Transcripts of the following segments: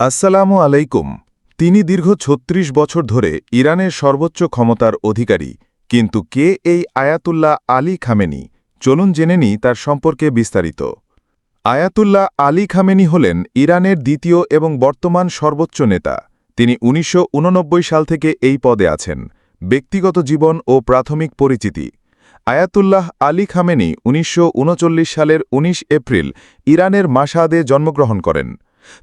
আসসালামু আলাইকুম। তিনি দীর্ঘ ছত্রিশ বছর ধরে ইরানের সর্বোচ্চ ক্ষমতার অধিকারী, কিন্তু কে এই আয়াতুল্লাহ আলী খামেনি? চলুন জেনে নিই তার সম্পর্কে বিস্তারিত। আয়াতুল্লাহ আলী খামেনি হলেন ইরানের দ্বিতীয় এবং বর্তমান সর্বোচ্চ নেতা। তিনি উনিশশো উননব্বই সাল থেকে এই পদে আছেন। ব্যক্তিগত জীবন ও প্রাথমিক পরিচিতি। আয়াতুল্লাহ আলী খামেনি উনিশশো উনচল্লিশ সালের ১৯ এপ্রিল ইরানের মাসাদে জন্মগ্রহণ করেন।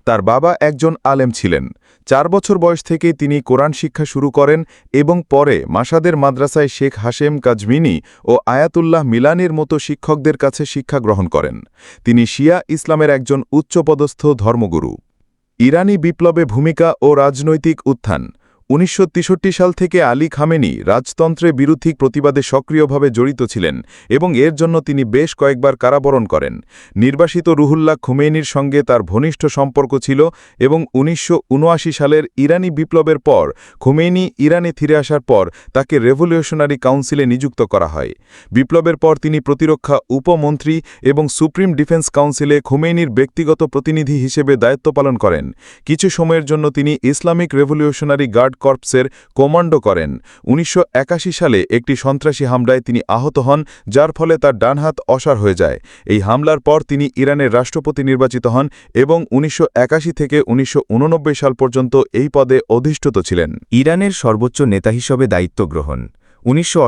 তার বাবা একজন আলেম ছিলেন। চার বছর বয়স থেকে তিনি কোরআন শিক্ষা শুরু করেন এবং পরে মাসাদের মাদ্রাসায় শেখ হাশেম কাজমিনি ও আয়াতুল্লাহ মিলানের মতো শিক্ষকদের কাছে শিক্ষা গ্রহণ করেন। তিনি শিয়া ইসলামের একজন উচ্চপদস্থ ধর্মগুরু। ইরানি বিপ্লবে ভূমিকা ও রাজনৈতিক উত্থান। উনিশশো সাল থেকে আলী খামেনি রাজতন্ত্রে বিরোধী প্রতিবাদে সক্রিয়ভাবে জড়িত ছিলেন এবং এর জন্য তিনি বেশ কয়েকবার কারাবরণ করেন। নির্বাসিত রুহুল্লাহ খুমেনির সঙ্গে তার ঘনিষ্ঠ সম্পর্ক ছিল এবং উনিশশো উনআশি সালের ইরানি বিপ্লবের পর খুমেনি ইরানে ফিরে আসার পর তাকে রেভলিউশনারি কাউন্সিলে নিযুক্ত করা হয়। বিপ্লবের পর তিনি প্রতিরক্ষা উপমন্ত্রী এবং সুপ্রিম ডিফেন্স কাউন্সিলে খুমেনির ব্যক্তিগত প্রতিনিধি হিসেবে দায়িত্ব পালন করেন। কিছু সময়ের জন্য তিনি ইসলামিক রেভলিউশনারি গার্ড কর্পসের কমান্ডো করেন। উনিশশো একাশি সালে একটি সন্ত্রাসী হামলায় তিনি আহত হন, যার ফলে তার ডানহাত অসার হয়ে যায়। এই হামলার পর তিনি ইরানের রাষ্ট্রপতি নির্বাচিত হন এবং উনিশশো একাশি থেকে উনিশশো উননব্বই সাল পর্যন্ত এই পদে অধিষ্ঠিত ছিলেন। ইরানের সর্বোচ্চ নেতা হিসেবে দায়িত্ব গ্রহণ। উনিশশো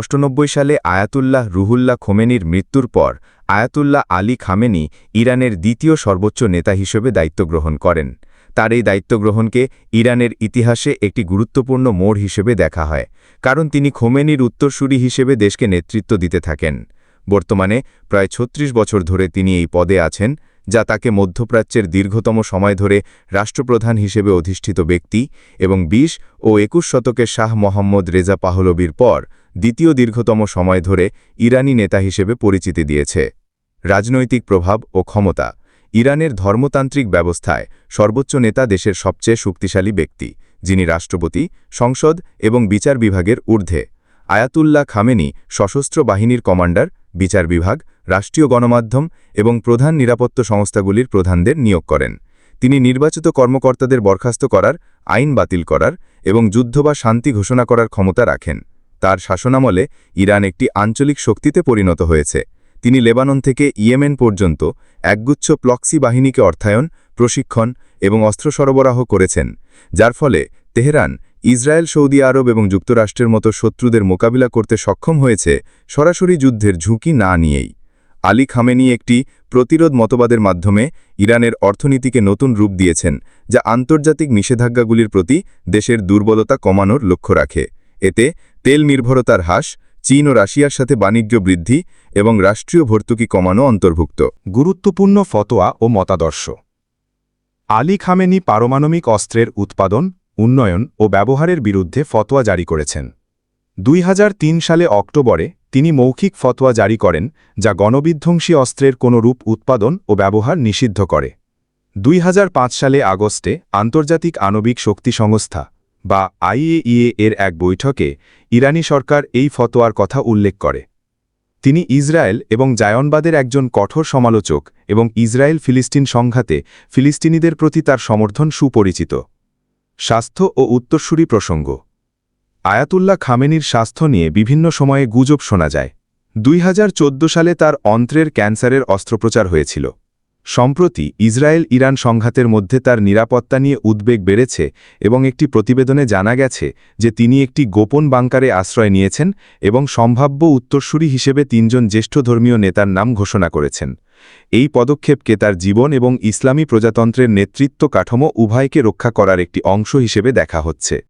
সালে আয়াতুল্লাহ রুহুল্লাহ খোমেনির মৃত্যুর পর আয়াতুল্লাহ আলী খামেনি ইরানের দ্বিতীয় সর্বোচ্চ নেতা হিসেবে দায়িত্ব গ্রহণ করেন। তার এই দায়িত্ব গ্রহণকে ইরানের ইতিহাসে একটি গুরুত্বপূর্ণ মোড় হিসেবে দেখা হয়, কারণ তিনি খোমেনির উত্তরসূরি হিসেবে দেশকে নেতৃত্ব দিতে থাকেন। বর্তমানে প্রায় ৩৬ বছর ধরে তিনি এই পদে আছেন, যা তাকে মধ্যপ্রাচ্যের দীর্ঘতম সময় ধরে রাষ্ট্রপ্রধান হিসেবে অধিষ্ঠিত ব্যক্তি এবং ২০ ও একুশ শতকে শাহ মোহাম্মদ রেজা পাহলবির পর দ্বিতীয় দীর্ঘতম সময় ধরে ইরানি নেতা হিসেবে পরিচিতি দিয়েছে। রাজনৈতিক প্রভাব ও ক্ষমতা ইরানের ধর্মতান্ত্রিক ব্যবস্থায় সর্বোচ্চ নেতা দেশের সবচেয়ে শক্তিশালী ব্যক্তি, যিনি রাষ্ট্রপতি, সংসদ এবং বিচার বিভাগের ঊর্ধ্বে। আয়াতুল্লাহ খামেনি, সশস্ত্র বাহিনীর কমান্ডার, বিচার বিভাগ, রাষ্ট্রীয় গণমাধ্যম এবং প্রধান নিরাপত্তা সংস্থাগুলির প্রধানদের নিয়োগ করেন। তিনি নির্বাচিত কর্মকর্তাদের বরখাস্ত করার, আইন বাতিল করার এবং যুদ্ধ বা শান্তি ঘোষণা করার ক্ষমতা রাখেন। তার শাসনামলে ইরান একটি আঞ্চলিক শক্তিতে পরিণত হয়েছে। তিনি লেবানন থেকে ইয়েমেন পর্যন্ত একগুচ্ছ প্লক্সি বাহিনীকে অর্থায়ন, প্রশিক্ষণ এবং অস্ত্র সরবরাহ করেছেন, যার ফলে তেহরান, ইসরায়েল, সৌদি আরব এবং যুক্তরাষ্ট্রের মতো শত্রুদের মোকাবিলা করতে সক্ষম হয়েছে সরাসরি যুদ্ধের ঝুঁকি না নিয়েই। আলী খামেনি একটি প্রতিরোধ মতবাদের মাধ্যমে ইরানের অর্থনীতিকে নতুন রূপ দিয়েছেন, যা আন্তর্জাতিক নিষেধাজ্ঞাগুলির প্রতি দেশের দুর্বলতা কমানোর লক্ষ্য রাখে। এতে তেল নির্ভরতার হ্রাস চীন ও রাশিয়ার সাথে বাণিজ্য বৃদ্ধি এবং রাষ্ট্রীয় ভর্তুকি কমানো অন্তর্ভুক্ত। গুরুত্বপূর্ণ ফতোয়া ও মতাদর্শ। আলী খামেনি পারমাণবিক অস্ত্রের উৎপাদন, উন্নয়ন ও ব্যবহারের বিরুদ্ধে ফতোয়া জারি করেছেন। দুই হাজার তিন সালে অক্টোবরে তিনি মৌখিক ফতোয়া জারি করেন, যা গণবিধ্বংসী অস্ত্রের কোনো রূপ উৎপাদন ও ব্যবহার নিষিদ্ধ করে। দুই হাজার পাঁচ সালে আগস্টে আন্তর্জাতিক আণবিক শক্তি সংস্থা বা আইএইএ এর এক বৈঠকে ইরানি সরকার এই ফতোয়ার কথা উল্লেখ করে। তিনি ইসরায়েল এবং জায়নবাদের একজন কঠোর সমালোচক এবং ইসরায়েল ফিলিস্তিন সংঘাতে ফিলিস্তিনিদের প্রতি তার সমর্থন সুপরিচিত। স্বাস্থ্য ও উত্তরসূরি প্রসঙ্গ। আয়াতুল্লাহ খামেনির স্বাস্থ্য নিয়ে বিভিন্ন সময়ে গুজব শোনা যায়। দুই হাজার চোদ্দ সালে তার অন্ত্রের ক্যান্সারের অস্ত্রোপচার হয়েছিল। সম্প্রতি ইসরায়েল ইরান সংঘাতের মধ্যে তার নিরাপত্তা নিয়ে উদ্বেগ বেড়েছে এবং একটি প্রতিবেদনে জানা গেছে যে তিনি একটি গোপন বাংকারে আশ্রয় নিয়েছেন এবং সম্ভাব্য উত্তরসূরি হিসেবে তিনজন জ্যেষ্ঠ ধর্মীয় নেতার নাম ঘোষণা করেছেন। এই পদক্ষেপকে তার জীবন এবং ইসলামী প্রজাতন্ত্রের নেতৃত্ব কাঠামো উভয়কে রক্ষা করার একটি অংশ হিসেবে দেখা হচ্ছে।